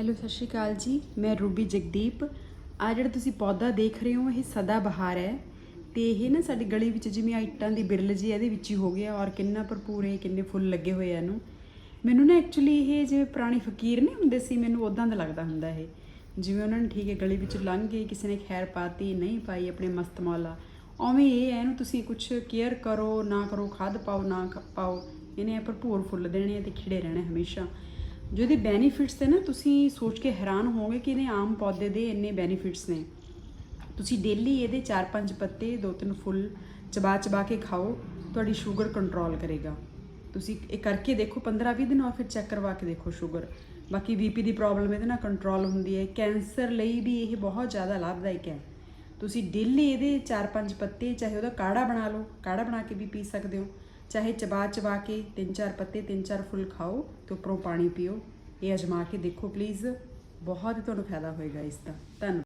Hello, ਸਤਿ ਸ਼੍ਰੀ ਅਕਾਲ ਜੀ। ਮੈਂ ਰੂਬੀ ਜਗਦੀਪ। ਆ ਜਿਹੜਾ ਤੁਸੀਂ ਪੌਦਾ ਦੇਖ ਰਹੇ ਹੋ, ਇਹ ਸਦਾ ਬਹਾਰ ਹੈ। ਤੇ ਇਹ ਨਾ ਸਾਡੀ ਗਲੀ ਵਿੱਚ ਜਿਵੇਂ ਆਹ ਇੱਟਾਂ ਦੀ ਬਿਰਲ ਜੀ, ਇਹਦੇ ਵਿੱਚ ਹੀ ਹੋ ਗਿਆ ਔਰ ਕਿੰਨਾ ਭਰਪੂਰ ਹੈ, ਕਿੰਨੇ ਫੁੱਲ ਲੱਗੇ ਹੋਏ ਆ ਇਹਨੂੰ। ਮੈਨੂੰ ਨਾ ਐਕਚੁਅਲੀ ਇਹ ਜਿਵੇਂ ਪੁਰਾਣੇ ਫਕੀਰ ਨਹੀਂ ਹੁੰਦੇ ਸੀ, ਮੈਨੂੰ ਉਦਾਂ ਦਾ ਲੱਗਦਾ ਹੁੰਦਾ ਇਹ। ਜਿਵੇਂ ਉਹਨਾਂ ਨੇ ਠੀਕ ਹੈ, ਗਲੀ ਵਿੱਚ ਲੰਘ ਗਏ ਕਿਸੇ ਨੇ ਖੈਰ ਪਾਤੀ, ਨਹੀਂ ਪਾਈ, ਆਪਣੇ ਮਸਤ ਮੌਲਾ। ਉਵੇਂ ਇਹ ਹੈ ਇਹਨੂੰ ਤੁਸੀਂ ਕੁਝ ਕੇਅਰ ਕਰੋ, ਨਾ ਕਰੋ, ਖਾਦ ਪਾਓ, ਨਾ ਪਾਓ। ਇਹਨੇ ਭਰਪੂਰ ਫੁੱਲ ਦੇਣੇ ਆ ਤੇ ਖਿੜੇ ਰਹਿਣੇ ਹਮੇਸ਼ਾ। ਜੋ ਇਹਦੇ ਬੈਨੀਫਿਟਸ ਨੇ ਨਾ ਤੁਸੀਂ ਸੋਚ ਕੇ ਹੈਰਾਨ ਹੋਵੋਗੇ ਕਿ ਇਹਨੇ ਆਮ ਪੌਦੇ ਦੇ ਇੰਨੇ ਬੈਨੀਫਿਟਸ ਨੇ। ਤੁਸੀਂ ਡੇਲੀ ਇਹਦੇ 4-5 ਪੱਤੇ, ਦੋ ਤਿੰਨ ਫੁੱਲ ਚਬਾ ਚਬਾ ਕੇ ਖਾਓ, ਤੁਹਾਡੀ ਸ਼ੂਗਰ ਕੰਟਰੋਲ ਕਰੇਗਾ। ਤੁਸੀਂ ਇਹ ਕਰਕੇ ਦੇਖੋ 15-20 ਦਿਨ ਬਾਅਦ ਫਿਰ ਚੈੱਕ ਕਰਵਾ ਕੇ ਦੇਖੋ ਸ਼ੂਗਰ ਬਾਕੀ ਬੀਪੀ ਦੀ ਪ੍ਰੋਬਲਮ ਇਹਦੇ ਨਾਲ ਕੰਟਰੋਲ ਹੁੰਦੀ ਹੈ। ਕੈਂਸਰ ਲਈ ਵੀ ਇਹ ਬਹੁਤ ਜ਼ਿਆਦਾ ਲਾਭਦਾਇਕ ਹੈ। ਤੁਸੀਂ ਡੇਲੀ ਇਹਦੇ 4-5 ਪੱਤੇ, ਚਾਹੇ ਉਹਦਾ ਕਾੜਾ ਬਣਾ ਲਓ, ਕਾੜਾ ਬਣਾ ਕੇ ਵੀ ਪੀ ਸਕਦੇ ਹੋ। ਚਾਹੇ ਚਬਾ ਚਬਾ ਕੇ 3-4 ਪੱਤੇ 3-4 ਫੁੱਲ ਖਾਓ ਤੇ ਉੱਪਰੋਂ ਪਾਣੀ ਪੀਓ। ਇਹ ਅਜਮਾ ਕੇ ਦੇਖੋ ਪਲੀਜ਼ ਬਹੁਤ ਹੀ ਤੁਹਾਨੂੰ ਫਾਇਦਾ ਹੋਏਗਾ ਇਸ ਦਾ। ਧੰਨਵਾਦ।